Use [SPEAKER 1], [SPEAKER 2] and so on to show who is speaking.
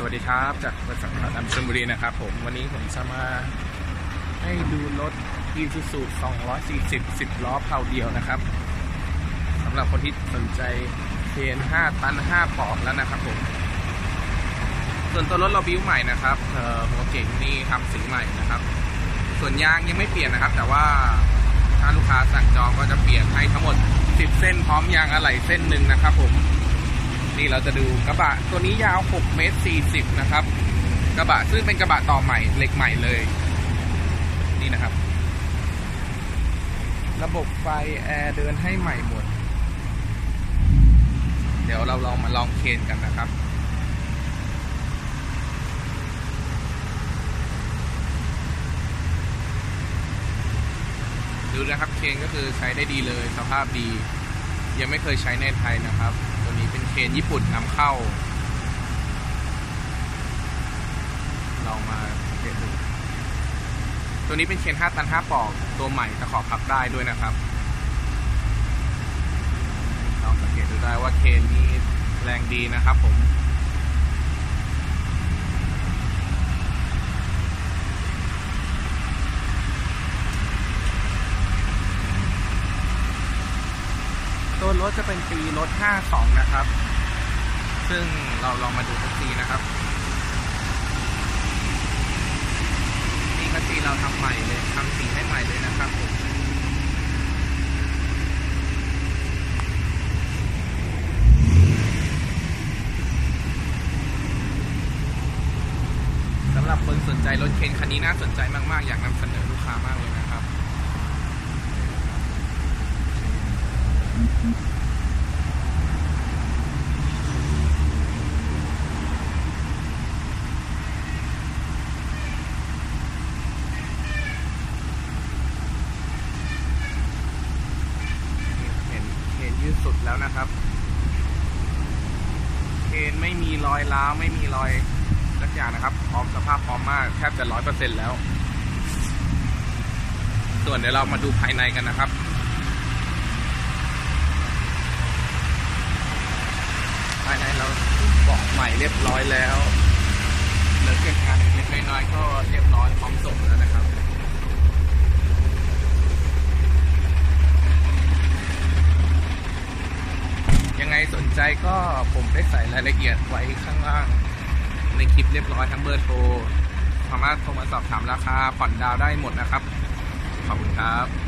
[SPEAKER 1] สวัสดีครับจากบริษัทอัมชลบุรีนะครับผมวันนี้ผมจะมาให้ดูรถ i s u z u 240 10 ล้อเผาเดียวนะครับสำหรับคนที่สนใจเคน5ตัน 5 ปอกแล้วนะครับผม ส่วนตัวรถเราบิ้วใหม่นะครับเอ่อหัวเก่งนี่ทำสีใหม่นะครับ ส่วนยางยังไม่เปลี่ยนนะครับ แต่ว่าถ้าลูกค้าสั่งจองก็จะเปลี่ยนให้ทั้งหมด 10 เส้นพร้อมยางอะไหล่เส้นหนึ่งนะครับผม นี่เราจะดูกระบะตัวนี้ยาว 6 เมตร 40 นะครับ กระบะซึ่งเป็นกระบะต่อใหม่เหล็กใหม่เลย นี่นะครับ ระบบไฟแอร์เดินให้ใหม่หมด เดี๋ยวเราลองมาลองเคนกันนะครับดูนะครับเคนก็คือใช้ได้ดีเลยสภาพดี ยังไม่เคยใช้ในไทยนะครับ นี้เป็นเคนญี่ปุ่นนำเข้า เรามาเก็บดูตัวนี้เป็นเคน5ตัน5ปอก ตัวใหม่ตะขอพับได้ด้วยนะครับลองสังเกตดูได้ว่าเคนนี้แรงดีนะครับผม รถจะเป็นปีรถ 52 นะครับ ซึ่งเราลองมาดูคัสซีนะครับ นี่คัสซีเราทำใหม่เลยทำสีให้ใหม่เลยนะครับผมสำหรับคนสนใจรถเคนคันนี้น่าสนใจมาก ๆ อยากนำเสนอลูกค้ามากเลยนะครับ เห็นเคนยืดสุดแล้วนะครับเคนไม่มีรอยร้าวไม่มีรอยสักอย่างนะครับ พร้อมสภาพพร้อมมากแทบจะร้อยเปอร์เซ็นแล้ว ส่วนเดี๋ยวเรามาดูภายในกันนะครับ ภายในเราเบอกใหม่เรียบร้อยแล้วเหลือเก็บงานเล็กน้อยก็เรียบร้อยพร้อมส่งแล้วนะครับยังไงสนใจก็ผมได้ใส่รายละเอียดไว้ข้างล่าง ในคลิปเรียบร้อยทั้งเบอร์โทรสามารถโทรมาสอบถามราคาผ่อนดาวได้หมดนะครับ ขอบคุณครับ